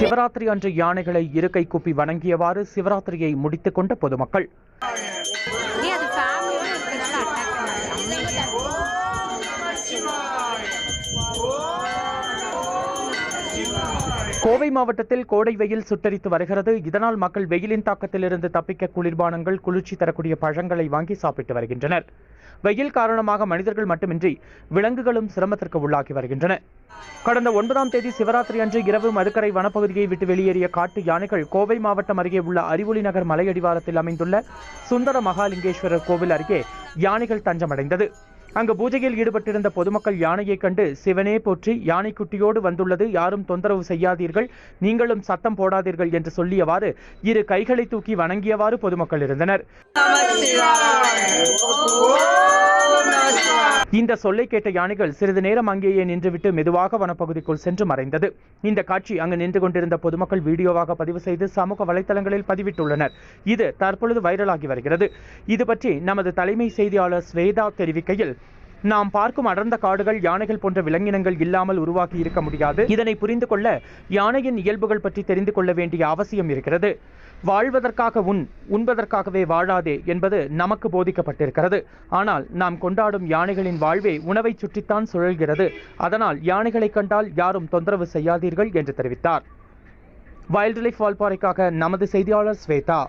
சிவராத்திரி அன்று யானைகளை இருக்கை கூப்பி வணங்கியவாறு சிவராத்திரியை முடித்துக் கொண்ட பொதுமக்கள். ஏய், அது கோவை மாவட்டத்தில் கோடை வெயில் சுட்டரித்து வருகிறது. இதனால் மக்கள் வெயிலின் தாக்கத்திலிருந்து தப்பிக்க குளிர்பானங்கள் குளிர்ச்சி தரக்கூடிய பழங்களை வாங்கி சாப்பிட்டு வருகின்றனர். வெயில் காரணமாக மனிதர்கள் மட்டுமின்றி விலங்குகளும் சிரமத்திற்கு உள்ளாகி வருகின்றன. கடந்த ஒன்பதாம் தேதி சிவராத்திரி அன்று இரவு மதுக்கரை வனப்பகுதியை விட்டு வெளியேறிய காட்டு யானைகள் கோவை மாவட்டம் அருகே உள்ள அறிவொளி நகர் மலையடிவாரத்தில் அமைந்துள்ள சுந்தர மகாலிங்கேஸ்வரர் கோவில் அருகே யானைகள் தஞ்சமடைந்தது. அங்கு பூஜையில் ஈடுபட்டிருந்த பொதுமக்கள் யானையை கண்டு சிவனே போற்றி யானைக்குட்டியோடு வந்துள்ளது யாரும் தொந்தரவு செய்யாதீர்கள் நீங்களும் சத்தம் போடாதீர்கள் என்று சொல்லியவாறு இரு கைகளை தூக்கி வணங்கியவாறு பொதுமக்கள் இருந்தனர். இந்த சொல்லை கேட்ட யானைகள் சிறிது நேரம் அங்கேயே நின்றுவிட்டு மெதுவாக வனப்பகுதிக்குள் சென்று மறைந்தது. இந்த காட்சி அங்கு நின்று கொண்டிருந்த பொதுமக்கள் வீடியோவாக பதிவு செய்து சமூக வலைதளங்களில் பதிவிட்டுள்ளனர். இது தற்பொழுது வைரலாகி வருகிறது. இது பற்றி நமது தலைமை செய்தியாளர் ஸ்வேதா தெரிவிக்கையில் நாம் பார்க்கும் அடர்ந்த காடுகள் யானைகள் போன்ற விலங்கினங்கள் இல்லாமல் உருவாக்கி இருக்க முடியாது. இதனை புரிந்து கொள்ள யானையின் இயல்புகள் பற்றி தெரிந்து கொள்ள வேண்டிய அவசியம் இருக்கிறது. வாழ்வதற்காக உண் உண்பதற்காகவே வாழாதே என்பது நமக்கு போதிக்கப்பட்டிருக்கிறது. ஆனால் நாம் கொண்டாடும் யானைகளின் வாழ்வே உணவை சுற்றித்தான் சுழல்கிறது. அதனால் யானைகளை கண்டால் யாரும் தொந்தரவு செய்யாதீர்கள் என்று தெரிவித்தார். வைல்ட் லைஃப் வால்பாறைக்காக நமது செய்தியாளர் ஸ்வேதா.